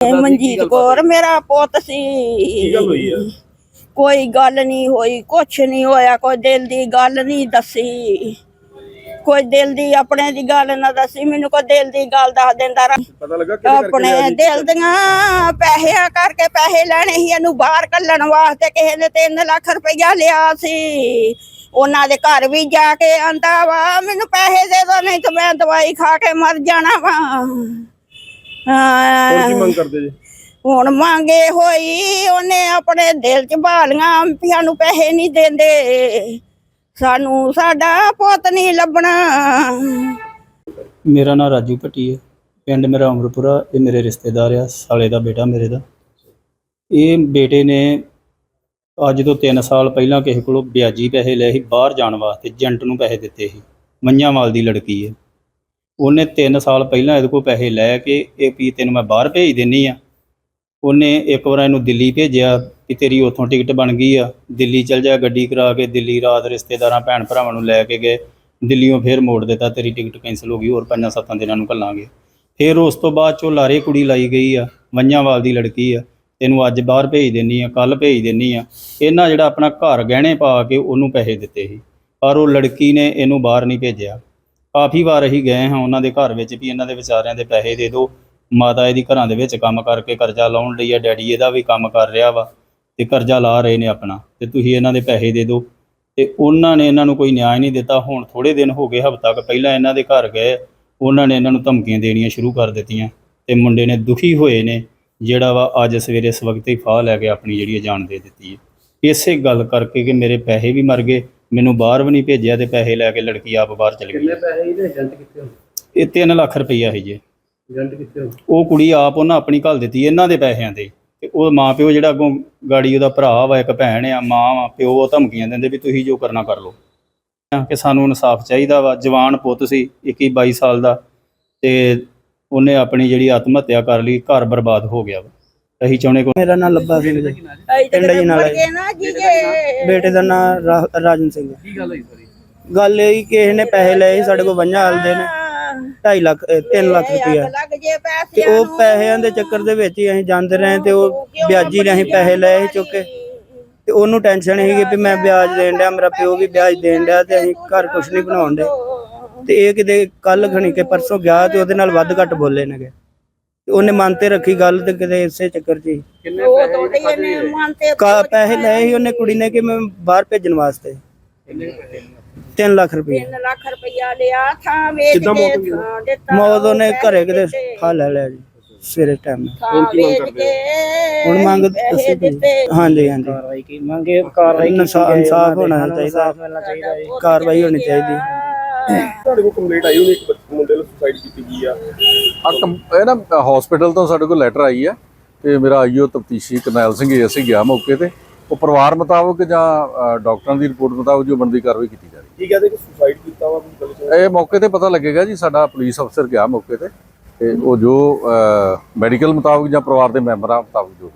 ਇਹ ਮਨਜੀਤ ਕੌਰ ਮੇਰਾ ਪੁੱਤ ਸੀ। ਕੀ ਗੱਲ ਹੋਈ ਆ? ਕੋਈ ਗੱਲ ਨਹੀਂ ਹੋਈ ਕੁਛ ਨਹੀਂ ਹੋਇਆ ਕੋਈ ਦਿਲ ਦੀ ਗੱਲ ਨਹੀਂ ਦੱਸੀ। ਕੋਈ ਦਿਲ ਦੀ ਆਪਣੇ ਦੀ ਗੱਲ ਨਾ ਦੱਸੀ ਮੈਨੂੰ ਕੋਈ ਦਿਲ ਦੀ ਗੱਲ ਦੱਸ ਦਿੰਦਾ ਰ ਪਤਾ ਲੱਗਾ ਕਿਹਦੇ ਕਰਕੇ ਆਪਣੇ? ਦਿਲ ਦੀਆਂ ਪੈਸਿਆਂ ਕਰਕੇ ਪੈਸੇ ਲੈਣੇ ਸੀ ਇਹਨੂੰ ਬਾਹਰ ਕੱਢਣ ਵਾਸਤੇ ਕਿਸੇ ਨੇ 3 ਲੱਖ ਰੁਪਇਆ ਲਿਆ ਸੀ। ਉਹਨਾਂ ਦੇ ਘਰ ਵੀ ਜਾ ਕੇ ਆਂਦਾ ਵਾ ਮੈਨੂੰ ਪੈਸੇ ਦੇ ਦੋ ਨਹੀਂ ਤਾਂ ਮੈਂ ਦਵਾਈ ਖਾ ਕੇ ਮਰ ਜਾਣਾ ਵਾ। ਹੁਣ ਕੀ ਹਾਂ। ਮੰਗ ਕਰਦੇ ਜੀ? ਹੁਣ ਮੰਗੇ ਹੋਈ ਉਹਨੇ ਆਪਣੇ ਦਿਲ ਚ ਭਾਲੀਆਂ ਵੀ ਸਾਨੂੰ ਪੈਸੇ ਨਹੀਂ ਦਿੰਦੇ। ਸਾਨੂੰ ਸਾਡਾ ਪੁੱਤ ਨਹੀਂ ਲੱਭਣਾ। ਮੇਰਾ ਨਾਮ ਰਾਜੂ ਭੱਟੀ ਹੈ। ਪਿੰਡ ਮੇਰਾ ਅਮਰਪੁਰਾ ਇਹ ਮੇਰੇ ਰਿਸ਼ਤੇਦਾਰ ਆ ਸਾਲੇ ਦਾ ਬੇਟਾ ਮੇਰੇ ਦਾ। ਇਹ ਬੇਟੇ ਨੇ ਅੱਜ ਤੋਂ 3 ਸਾਲ ਪਹਿਲਾਂ ਕਿਸੇ ਕੋਲੋਂ ਵਿਆਜੀ ਪੈਸੇ ਲਏ ਸੀ ਬਾਹਰ ਜਾਣ ਵਾਸਤੇ ਏਜੰਟ ਨੂੰ ਪੈਸੇ ਦਿੱਤੇ ਸੀ। ਮੰਝਾਂਵਾਲ ਦੀ ਲੜਕੀ ਹੈ। ਉਹਨੇ 3 ਸਾਲ ਪਹਿਲਾਂ ਇਹਦੇ ਕੋਲ ਪੈਸੇ ਲੈ ਕੇ ਇਹ ਵੀ ਤੈਨੂੰ ਮੈਂ ਬਾਹਰ ਭੇਜ ਦਿੰਨੀ ਆ। ਉਹਨੇ ਇੱਕ ਵਾਰ ਇਹਨੂੰ ਦਿੱਲੀ ਭੇਜਿਆ ਕਿ ਤੇਰੀ ਉੱਥੋਂ ਟਿਕਟ ਬਣ ਗਈ ਆ। ਦਿੱਲੀ ਚਲ ਜਾ ਗੱਡੀ ਕਰਾ ਕੇ, ਦਿੱਲੀ ਰਾਤ ਰਿਸ਼ਤੇਦਾਰਾਂ, ਭੈਣ ਭਰਾਵਾਂ ਨੂੰ ਲੈ ਕੇ ਗਏ। ਦਿੱਲੀੋਂ ਫੇਰ ਮੋੜ ਦਿੱਤਾ, ਤੇਰੀ ਟਿਕਟ ਕੈਂਸਲ ਹੋ ਗਈ, ਹੋਰ ਪੰਜਾਂ ਸੱਤਾਂ ਦਿਨਾਂ ਨੂੰ ਕੱਲਾਂਗੇ ਫਿਰ ਉਸ ਤੋਂ ਬਾਅਦ ਚੋਂ ਲਾਰੇ ਕੁੜੀ ਲਾਈ ਗਈ ਆ ਮੰਝਾਂਵਾਲ ਦੀ ਲੜਕੀ ਆ। ਤੈਨੂੰ ਅੱਜ ਬਾਹਰ ਭੇਜ ਦਿੰਨੀ ਆ ਕੱਲ ਭੇਜ ਦਿੰਨੀ ਆ। ਇਹਨਾਂ ਜਿਹੜਾ ਆਪਣਾ ਘਰ ਗਹਿਣੇ ਪਾ ਕੇ ਉਹਨੂੰ ਪੈਸੇ ਦਿੱਤੇ ਸੀ। ਪਰ ਉਹ ਲੜਕੀ ਨੇ ਇਹਨੂੰ ਬਾਹਰ ਨਹੀਂ ਭੇਜਿਆ। ਕਾਫੀ ਵਾਰ ਅਸੀਂ ਗਏ ਹਾਂ ਉਹਨਾਂ ਦੇ ਘਰ ਵਿੱਚ ਵੀ ਇਹਨਾਂ ਦੇ ਵਿਚਾਰਿਆਂ ਦੇ ਪੈਸੇ ਦੇ ਦਿਓ। ਮਾਤਾ ਇਹਦੀ ਘਰਾਂ ਦੇ ਵਿੱਚ ਕੰਮ ਕਰਕੇ ਕਰਜ਼ਾ ਲਾਉਣ ਲਈ ਆ, ਡੈਡੀ ਇਹਦਾ ਵੀ ਕੰਮ ਕਰ ਰਿਹਾ ਵਾ ਤੇ ਕਰਜ਼ਾ ਲਾ ਰਹੇ ਨੇ ਆਪਣਾ ਤੇ ਤੁਸੀਂ ਇਹਨਾਂ ਦੇ ਪੈਸੇ ਦੇ ਦਿਓ। ਤੇ ਉਹਨਾਂ ਨੇ ਇਹਨਾਂ ਨੂੰ ਕੋਈ ਨਿਆਂ ਨਹੀਂ ਦਿੱਤਾ। ਹੁਣ ਥੋੜੇ ਦਿਨ ਹੋ ਗਏ ਹਫ਼ਤਾ ਕੁ ਪਹਿਲਾਂ ਇਹਨਾਂ ਦੇ ਘਰ ਗਏ, ਉਹਨਾਂ ਨੇ ਇਹਨਾਂ ਨੂੰ ਧਮਕੀਆਂ ਦੇਣੀਆਂ ਸ਼ੁਰੂ ਕਰ ਦਿੱਤੀਆਂ ਤੇ ਮੁੰਡੇ ਨੇ ਦੁਖੀ ਹੋਏ ਨੇ, ਜਿਹੜਾ ਵਾ ਅੱਜ ਸਵੇਰੇ ਇਸ ਹੀ ਫਾਹ ਲੈ ਕੇ ਆਪਣੀ ਜਿਹੜੀ ਇਹ ਜਾਨ ਦੇ ਦਿੱਤੀ ਹੈ। ਇਸੇ ਗੱਲ ਕਰਕੇ ਕਿ ਮੇਰੇ ਪੈਸੇ ਵੀ ਮਰ ਗਏ ਮੈਨੂੰ ਬਾਹਰ ਵੀ ਨਹੀਂ ਭੇਜਿਆ ਤੇ ਪੈਸੇ ਲੈ ਕੇ ਲੜਕੀ ਆਪ ਬਾਹਰ ਚਲੀ ਗਈ। ਪੈਸੇ ਇਹਦੇ? ਏਜੰਟ ਕਿੱਥੇ ਹੋ ਇਹ 3 ਲੱਖ ਰੁਪਈਆ ਹੈ ਜੀ। ਏਜੰਟ ਕਿੱਥੇ ਹੋ ਉਹ ਕੁੜੀ ਆਪ ਉਹਨਾਂ ਆਪਣੀ ਘੱਲ ਦਿੱਤੀ ਇਹਨਾਂ ਦੇ ਪੈਸਿਆਂ ਤੇ। ਤੇ ਉਹ ਮਾਂ ਪਿਓ ਜਿਹੜਾ ਅੱਗੋਂ ਗਾੜੀ ਉਹਦਾ ਭਰਾ ਵਾ ਇੱਕ ਭੈਣ ਆ ਮਾਂ ਵਾ ਪਿਓ ਉਹ ਧਮਕੀਆਂ ਦਿੰਦੇ ਵੀ ਤੁਸੀਂ ਜੋ ਕਰਨਾ ਕਰ ਲਓ। ਕਿ ਸਾਨੂੰ ਇਨਸਾਫ ਚਾਹੀਦਾ ਵਾ। ਜਵਾਨ ਪੁੱਤ ਸੀ 21 22 ਸਾਲ ਦਾ। ਤੇ ਉਹਨੇ ਆਪਣੀ ਜਿਹੜੀ ਆਤਮ ਹੱਤਿਆ ਕਰ ਲਈ ਘਰ ਬਰਬਾਦ ਹੋ ਗਿਆ ਵਾ। ਅਸੀਂ ਚਾਹੁੰਦੇ ਕੋ ਮੇਰਾ ਨਾਮ ਲੱਭਾ ਸਿੰਘ ਜੀ ਪਿੰਡ ਜੀ ਨਾਲ ਬੇਟੇ ਦਾ ਨਾਮ ਰਾਜਨ ਸਿੰਘ ਹੈ। ਕੀ ਗੱਲ ਹੋਈ ਸਾਰੀ? ਗੱਲ ਇਹ ਕਿ ਕਿਸੇ ਨੇ ਪੈਸੇ ਲਏ ਸਾਡੇ ਕੋਲ ਵੰਜਾ ਹਲਦੇ ਨੇ। 2.5 ਲੱਖ 3 ਲੱਖ ਰੁਪਇਆ ਤੇ ਉਹ ਪੈਸਿਆਂ ਦੇ ਚੱਕਰ ਦੇ ਵਿੱਚ ਹੀ ਅਸੀਂ ਜਾਂਦੇ ਰਹੇ ਤੇ ਉਹ ਵਿਆਜੀ ਨੇ ਅਸੀਂ ਪੈਸੇ ਲਏ ਸੀ ਚੁੱਕ ਕੇ। ਤੇ ਉਹਨੂੰ ਟੈਨਸ਼ਨ ਸੀਗੀ ਵੀ ਮੈਂ ਵਿਆਜ ਦੇਣ ਡਿਆ ਮੇਰਾ ਪਿਓ ਵੀ ਵਿਆਜ ਦੇਣ ਡਿਆ ਤੇ ਅਸੀਂ ਘਰ ਕੁਝ ਨਹੀਂ ਬਣਾਉਣ ਦੇ ਤੇ ਇਹ ਕਿਤੇ ਕੱਲ ਖਣੀ ਕੇ ਪਰਸੋਂ ਗਿਆ ਤੇ ਉਹਦੇ ਨਾਲ ਵੱਧ ਘੱਟ ਬੋਲੇ ਨੇਗੇ। ਉਹਨੇ ਮਨ ਤੇ ਰੱਖੀ ਗੱਲ ਤੇ ਕਿਤੇ ਇਸੇ ਚੱਕਰ 'ਚ ਹੀ। ਕਿੰਨੇ ਉਹ ਤੋਂ ਮਨ ਕਾ ਪੈਸੇ ਲਏ ਸੀ ਉਹਨੇ ਕੁੜੀ ਨੇ ਕਿ ਮੈਂ ਬਾਹਰ ਭੇਜਣ ਵਾਸਤੇ। 3 ਲੱਖ ਰੁਪਏ 3 ਲੱਖ ਰੁਪਇਆ ਲਿਆ ਥਾਂ ਵੇਚ ਕੇ? ਥਾਂ ਦਿੱਤਾ ਮੌਤ ਉਹਨੇ ਘਰੇ ਕਿਤੇ। ਖਾ ਲੈ ਲਿਆ ਜੀ ਸਵੇਰੇ ਟਾਈਮ ਥਾਂ ਕੀ ਮੰਗ ਕਰਦੇ ਹੁਣ ਮੰਗ। ਦਿੱਤੇ। ਹਾਂਜੀ ਹਾਂਜੀ। ਕਾਰਵਾਈ ਕੀ? ਮੰਗੇ ਕਾਰਵਾਈ ਇਨਸਾਫ ਹੋਣਾ ਚਾਹੀਦਾ। ਇਨਸਾਫ ਮਿਲਣਾ ਚਾਹੀਦਾ ਹੈ ਕਾਰਵਾਈ ਹੋਣੀ ਚਾਹੀਦੀ। ਤੁਹਾਡੇ ਕੋਲ ਕੰਪਲੇਂਟ ਆਈ ਉਹਨੇ ਇੱਕ ਮੁੰਡੇ ਨੂੰ ਸੁਸਾਈਡ ਕੀਤੀ ਗਈ ਆ। ਆ ਇਹ ਨਾ ਹਸਪੀਟਲ ਤੋਂ ਸਾਡੇ ਕੋਲ ਲੈਟਰ ਆਈ ਹੈ ਤੇ ਮੇਰਾ ਆਈਓ ਤਫਤੀਸ਼ੀ ਕਰਨੈਲ ਸਿੰਘ ਏਐਸਏ ਗਿਆ ਮੌਕੇ ਤੇ। ਉਹ ਪਰਿਵਾਰ ਮੁਤਾਬਕ ਜਾਂ ਡਾਕਟਰਾਂ ਦੀ ਰਿਪੋਰਟ ਮੁਤਾਬਕ ਜੋ ਬਣਦੀ ਕਾਰਵਾਈ ਕੀਤੀ ਜਾ ਰਹੀ ਕੀ ਕਹਿੰਦੇ ਕਿ ਸੁਸਾਈਡ ਕੀਤਾ ਵਾ ਕੋਈ ਹੈ ਇਹ ਮੌਕੇ ਤੇ ਪਤਾ ਲੱਗੇਗਾ ਜੀ ਸਾਡਾ ਪੁਲਿਸ ਅਫਸਰ ਗਿਆ ਮੌਕੇ ਤੇ ਤੇ ਉਹ ਜੋ ਮੈਡੀਕਲ ਮੁਤਾਬਕ ਜਾਂ ਪਰਿਵਾਰ ਦੇ ਮੈਂਬਰਾਂ ਮੁਤਾਬਕ ਜੋ